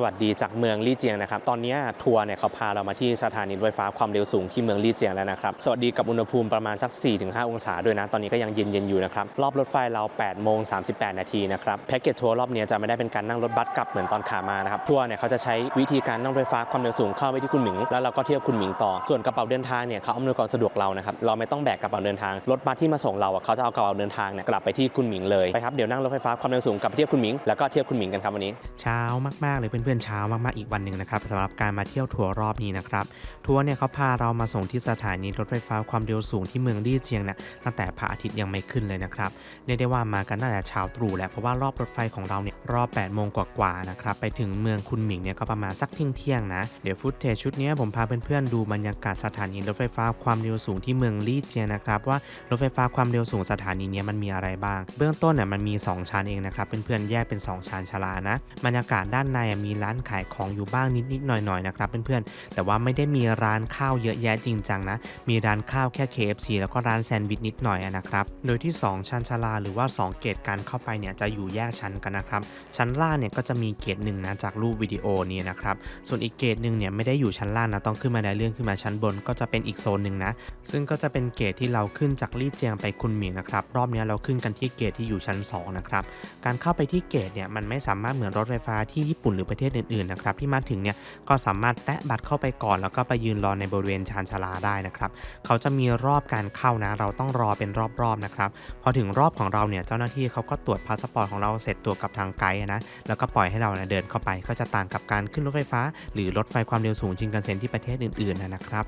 สวัสดีจากเมืองลี่เจียงนะครับ ตอนนี้ทัวร์เนี่ยเขาพาเรามาที่สถานีรถไฟฟ้าความเร็วสูงที่เมืองลี่เจียงแล้วนะครับ สวัสดีกับอุณหภูมิประมาณสัก 4-5 องศาด้วยนะ ตอนนี้ก็ยังเย็นๆอยู่นะครับ รอบรถไฟเรา 8 โมง 38 นาทีนะครับ แพ็กเกจทัวร์รอบนี้จะไม่ได้เป็นการนั่งรถบัสกลับเหมือนตอนขามานะครับ ทัวร์เนี่ยเขาจะใช้วิธีการนั่งรถไฟฟ้าความเร็วสูงเข้าไปที่คุณหมิง แล้วเราก็เที่ยวคุณหมิงต่อ ส่วนกระเป๋าเดินทางเนี่ยเขาอำนวยความสะดวกเรานะครับ เราไม่ต้องแบกกระเป๋าเดินทาง รถบัสที่มาส่งเราอะเขาจะเอากระเป๋าเดินทางเนี่ยกลับไปที่คุณหมิงเลยไปครับเดี๋ยวนั่งรถไฟฟ้าความเร็วสูงกลับไปเที่ยวคุณหมิงแล้วก็เที่ยวคุณหมิงกันครับวันนี้ เช้ามากๆเลยเพื่อนๆเช้ามากๆอีกวันหนึ่งนะครับสำหรับการมาเที่ยวทัวร์รอบนี้นะครับทัวร์เนี่ยเขาพาเรามาส่งที่สถานีรถไฟฟ้าความเร็วสูงที่เมืองลี่เจียงนะตั้งแต่พระอาทิตย์ยังไม่ขึ้นเลยนะครับเรียกได้ว่ามากันตั้งแต่เช้าตรู่แหละเพราะว่ารอบรถไฟของเราเนี่ยรอบ8โมงกว่าๆนะครับไปถึงเมืองคุณหมิงเนี่ยก็ประมาณสักเที่ยงเที่ยงๆนะเดี๋ยวฟุตเทจชุดนี้ผมพาเพื่อนๆดูบรรยากาศสถานีรถไฟฟ้าความเร็วสูงที่เมืองลี่เจียงนะครับว่ารถไฟฟ้าความเร็วสูงสถานีนี้มันมีอะไรบ้าง เบื้องต้นเนี่ยมันมีสองชั้นเองนะครับเพื่อนๆแยกเป็นสองชั้นชลานะบรรยากาศด้านในมีร้านขายของอยู่บ้างนิดๆหน่อยๆนะครับเพื่อนๆ แต่ว่าไม่ได้มีร้านข้าวเยอะแยะจริงจังนะ มีร้านข้าวแค่ KFC แล้วก็ร้านแซนด์วิชนิดหน่อยอะนะครับ โดยที่ 2 ชั้นชาลาหรือว่า 2 เกตการเข้าไปเนี่ยจะอยู่แยกชั้นกันนะครับ ชั้นล่างเนี่ยก็จะมีเกตหนึ่งนะจากรูปวิดีโอนี้นะครับ ส่วนอีกเกตหนึ่งเนี่ยไม่ได้อยู่ชั้นล่างนะต้องขึ้นมาได้เรื่องขึ้นมาชั้นบนก็จะเป็นอีกโซนหนึ่งนะ ซึ่งก็จะเป็นเกตที่เราขึ้นจากลี่เจียงไปคุนหมิงนะครับ รอบนี้เราขึ้นกันที่เกตที่อยู่ชั้นสองนะครับ การเข้าไปที่เกตเนี่ยมันไม่สามารถเหมือนรถไฟฟ้าที่ญี่ปุ่นหรือประเทศอื่นๆนะครับที่มาถึงเนี่ยก็สามารถแตะบัตรเข้าไปก่อน แล้วก็ไปยืนรอในบริเวณชานชาลาได้นะครับเขาจะมีรอบการเข้านะ เราต้องรอเป็นรอบๆนะครับพอถึงรอบของเราเนี่ยเจ้าหน้าที่เขาก็ตรวจพาสปอร์ตของเราเสร็จตัวจกับทางไกด์นะแล้วก็ปล่อยให้เราเดินเข้าไปก็จะต่างกับการขึ้นรถไฟฟ้า หรือรถไฟความเร็วสูงชินกันเซ็นที่ประเทศอื่นๆนะครับ